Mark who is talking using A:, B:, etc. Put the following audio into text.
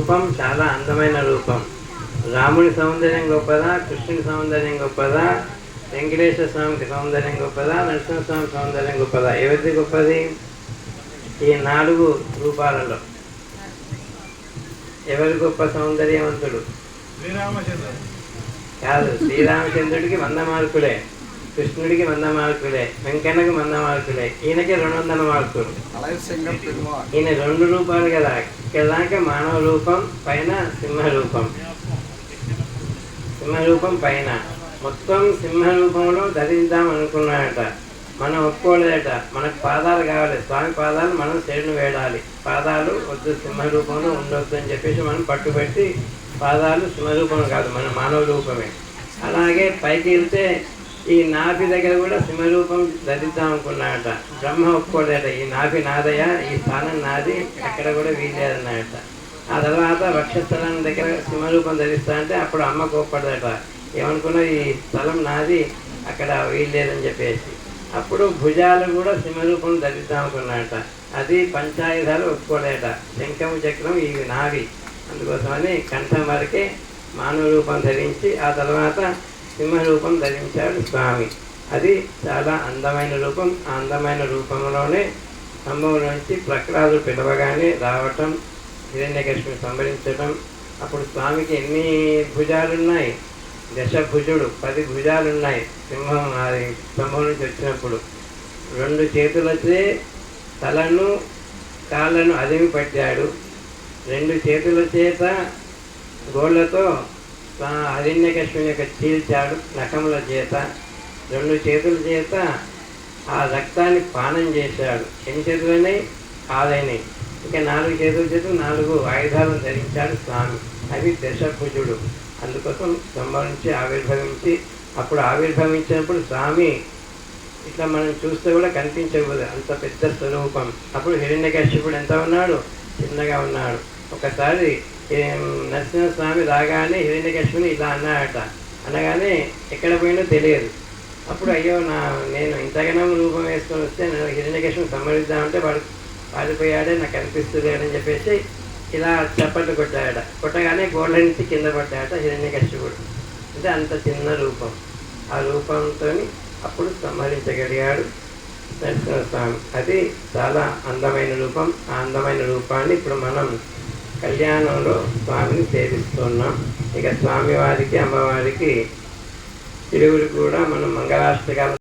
A: రూపం చాలా అందమైన రూపం. రాముడి సౌందర్యం గొప్పదా కృష్ణుడి సౌందర్యం గొప్పదా వెంకటేశ్వర స్వామికి సౌందర్యం గొప్పదా నరసింహస్వామి సౌందర్యం గొప్పదా? ఎవరిది గొప్పది? ఈ నాలుగు రూపాలలో. ఎవరి గొప్ప సౌందర్యవంతుడు?
B: శ్రీరామచంద్ర
A: కాదు శ్రీరామచంద్రుడికి వంద మార్కులే. కృష్ణుడికి వంద మార్కులే వెంకన్నకి వంద మార్కులే ఈయనకి రెండు వందల మార్కులు ఈయన రెండు రూపాలు కదా ఇక్కడ దాకా మానవ రూపం పైన సింహ రూపం సింహ రూపం పైన మొత్తం సింహ రూపంలో ధరిద్దాం అనుకున్నాడట మనం ఒప్పుకోలేదట మనకు పాదాలు కావాలి స్వామి పాదాలు మనం శరణు వేడాలి పాదాలు వద్దు సింహ రూపంలో ఉండొద్దు అని చెప్పేసి మనం పట్టుబెట్టి పాదాలు సింహ రూపం కాదు మన మానవ రూపమే అలాగే పైకి వెళ్తే ఈ నాభి దగ్గర కూడా సింహరూపం ధరిద్దాం అనుకున్నాడట. బ్రహ్మ ఒప్పుకోలేట ఈ నాభి నాదయ్య ఈ స్థానం నాది ఎక్కడ కూడా వీలేదన్నాడట ఆ తర్వాత వక్షస్థలం దగ్గర సింహరూపం ధరిస్తా అంటే అప్పుడు అమ్మ కోప్పడదట ఏమనుకున్నా ఈ స్థలం నాది అక్కడ వీల్లేదని చెప్పేసి. అప్పుడు భుజాలు కూడా సింహరూపం ధరిద్దాం అనుకున్నాడట. అది పంచాయుధాలు ఒప్పుకోలేట శంఖము చక్రం ఇవి నావి. అందుకోసమని కంఠం వరకే మానవ రూపం ధరించి ఆ తర్వాత సింహ రూపం ధరించాడు స్వామి. అది చాలా అందమైన రూపం. ఆ అందమైన రూపంలోనే స్తంభం నుంచి ప్రహ్లాదుడు పిలవగానే రావటం హిరణ్యకృష్ణుడు సంభరించడం అప్పుడు స్వామికి ఎన్ని భుజాలున్నాయి? దశభుజుడు పది భుజాలు ఉన్నాయి సింహం అది స్తంభం నుంచి వచ్చినప్పుడు. రెండు చేతులచే తలను కాళ్ళను అదిమి పట్టాడు రెండు చేతుల చేత గోళ్ళతో అరణ్యకృష్ణుని యొక్క చీల్చాడు నఖముల చేత రెండు చేతుల చేత ఆ రక్తాన్ని పానం చేశాడు. ఎన్ని చేతులైనాయి? ఆదైనాయి ఇంకా నాలుగు చేతుల చేత నాలుగు ఆయుధాలను ధరించాడు స్వామి. అవి దశభుజుడు. అందుకోసం సంభవించి ఆవిర్భవించి అప్పుడు ఆవిర్భవించినప్పుడు స్వామి ఇట్లా మనం చూస్తే కూడా కనిపించకూడదు. అంత పెద్ద స్వరూపం. అప్పుడు హిరణ్యకశ్యపుడు ఎంత ఉన్నాడు? చిన్నగా ఉన్నాడు. ఒకసారి నరసింహస్వామి రాగానే హిరణ్యకశ్యపుని ఇలా అన్నాడట. అనగానే ఎక్కడ పోయినో తెలియదు. అప్పుడు అయ్యో నా నేను ఇంతగనం రూపం వేసుకొని వస్తే నేను హిరణ్యకశ్యపుని సంహరిద్దామంటే వాడు పారిపోయాడే నాకు అనిపిస్తుంది అని చెప్పేసి ఇలా చప్పట్లు కొట్టాడట. కొట్టగానే గోళ్ళ నుంచి కింద పడ్డాడట హిరణ్యకశ్యపుడు. అంటే అంత చిన్న రూపం. ఆ రూపంతో అప్పుడు సంహరించగలిగాడు నరసింహస్వామి. అది చాలా అందమైన రూపం. ఆ అందమైన రూపాన్ని ఇప్పుడు మనం కళ్యాణంలో స్వామిని సేవిస్తున్నాం. ఇక స్వామివారికి అమ్మవారికి తిరుగుడు కూడా మనం మంగళాష్టకాలు